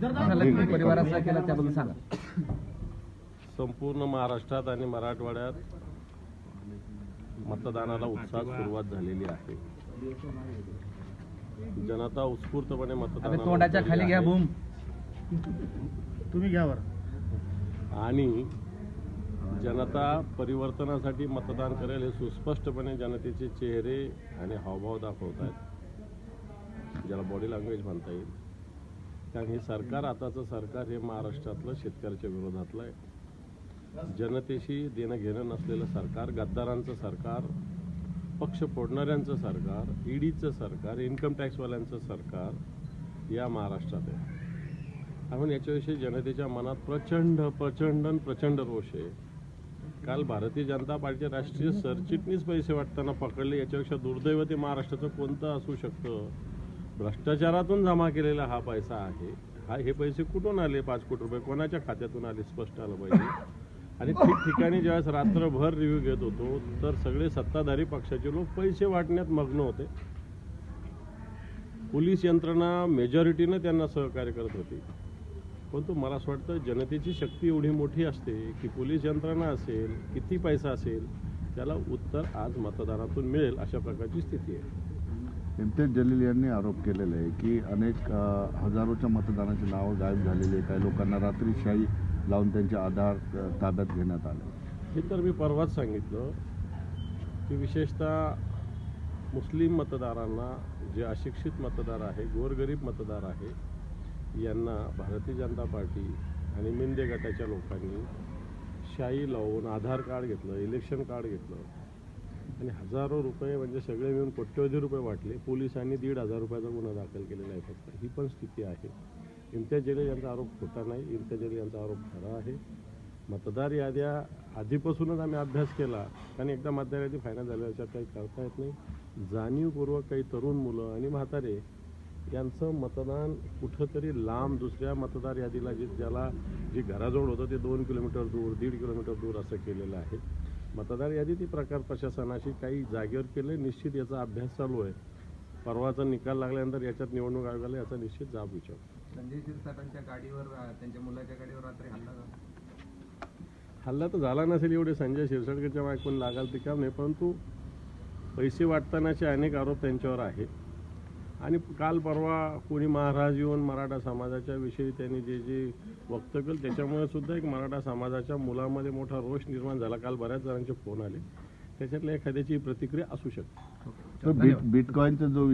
झाला की परिवाराचा केला त्याबद्दल सांगा. संपूर्ण महाराष्ट्रात आणि मराठवाड्यात मतदानाला उत्साहात सुरुवात झालेली आहे. जनता उत्स्फूर्तपणे अबे मतदानाला तोंडाच्या खाली घ्या. बूम. तुम्ही घ्या बरं. आणि जनता परिवर्तनासाठी मतदान करेल हे सुस्पष्टपणे जनतेचे चेहरे आणि हावभाव दाखवत आहेत ज्याला बॉडी लँग्वेज म्हणता येईल. कारण हे सरकार आताचं सरकार हे महाराष्ट्रातलं शेतकऱ्याच्या विरोधातलं आहे. जनतेशी देणं घेणं नसलेलं सरकार गद्दारांचं सरकार पक्ष फोडणाऱ्यांचं सरकार ईडीचं सरकार इन्कम टॅक्सवाल्यांचं सरकार या महाराष्ट्रात आहे. आपण याच्याविषयी जनतेच्या मनात प्रचंड प्रचंड आणि प्रचंड रोष आहे. काल भारतीय जनता पार्टीचे राष्ट्रीय सरचिटणीस पैसे वाटताना पकडले याच्यापेक्षा दुर्दैव ते महाराष्ट्राचं कोणतं असू शकतं? भ्रष्टाचारातून जमा केलेला हा पैसा आहे. हा हे पैसे कुठून आले? पाच कोटी रुपये कोणाच्या खात्यातून आले? स्पष्ट आलं पाहिजे. आणि ठिकठिकाणी ज्यावेळेस रात्रभर रिव्ह्यू घेत होतो तर सगळे सत्ताधारी पक्षाचे लोक पैसे वाटण्यात मग्न होते. पोलीस यंत्रणा मेजॉरिटीनं त्यांना सहकार्य करत होती. परंतु मला असं वाटतं जनतेची शक्ती एवढी मोठी असते की पोलीस यंत्रणा असेल किती पैसा असेल त्याला उत्तर आज मतदानातून मिळेल अशा प्रकारची स्थिती आहे. इम्तियाज जलील यांनी आरोप केलेला आहे की अनेक हजारोच्या मतदानाची नावं गायब झालेली आहे काही लोकांना रात्री शाही लावून त्यांचे आधार ताब्यात घेण्यात आले. हे तर मी परवाच सांगितलं की विशेषतः मुस्लिम मतदारांना जे अशिक्षित मतदार आहे गोरगरीब मतदार आहे यांना भारतीय जनता पार्टी आणि मिंदे गटाच्या लोकांनी शाही लावून आधार कार्ड घेतलं इलेक्शन कार्ड घेतलं. आणि हजारो रुपये म्हणजे सगळे मिळून कोट्यवधी रुपये वाटले. पोलिसांनी दीड हजार रुपयाचा गुन्हा दाखल केलेला आहे फक्त. ही पण स्थिती आहे. इम्तियाज जलील यांचा आरोप खोटा नाही. इम्तियाज जलील यांचा आरोप खरा आहे. मतदार याद्या आधीपासूनच आम्ही अभ्यास केला. कारण एकदा मतदार यादी फायनल झाल्याच्या काही करता येत नाही. जाणीवपूर्वक काही तरुण मुलं आणि म्हातारे यांचं मतदान कुठंतरी लांब दुसऱ्या मतदार यादीला जे ज्याला जे घराजवळ होतं ते दोन किलोमीटर दूर दीड किलोमीटर दूर असं केलेलं आहे. मतदार यादी ती प्रकार प्रशासनाशी काही जागेवर केलं निश्चित याचा अभ्यास चालू आहे. परवाचा निकाल लागल्यानंतर याच्यात निवडणूक आयोगाला याचा निश्चित जाब विचार. संजय शिरसाटांच्या गाडीवर त्यांच्या मुलाच्या गाडीवर रात्री हल्ला झाला. हल्ला तर झाला नसेल एवढे संजय शिरसाटकरच्या मागे कोण लागाल ते काम नाही परंतु पैसे वाटतानाचे अनेक आरोप त्यांच्यावर आहे आणि काल परवा कोणी महाराज येऊन मराठा समाजाच्या विषयी त्यांनी जे जे वक्तव्य केलं त्याच्यामुळे सुद्धा एक मराठा समाजाच्या मुलामध्ये मोठा रोष निर्माण झाला. काल बऱ्याच जणांचे फोन आले. त्याच्यातल्या एखाद्याची प्रतिक्रिया असू शकते. बिटकॉईनचा जो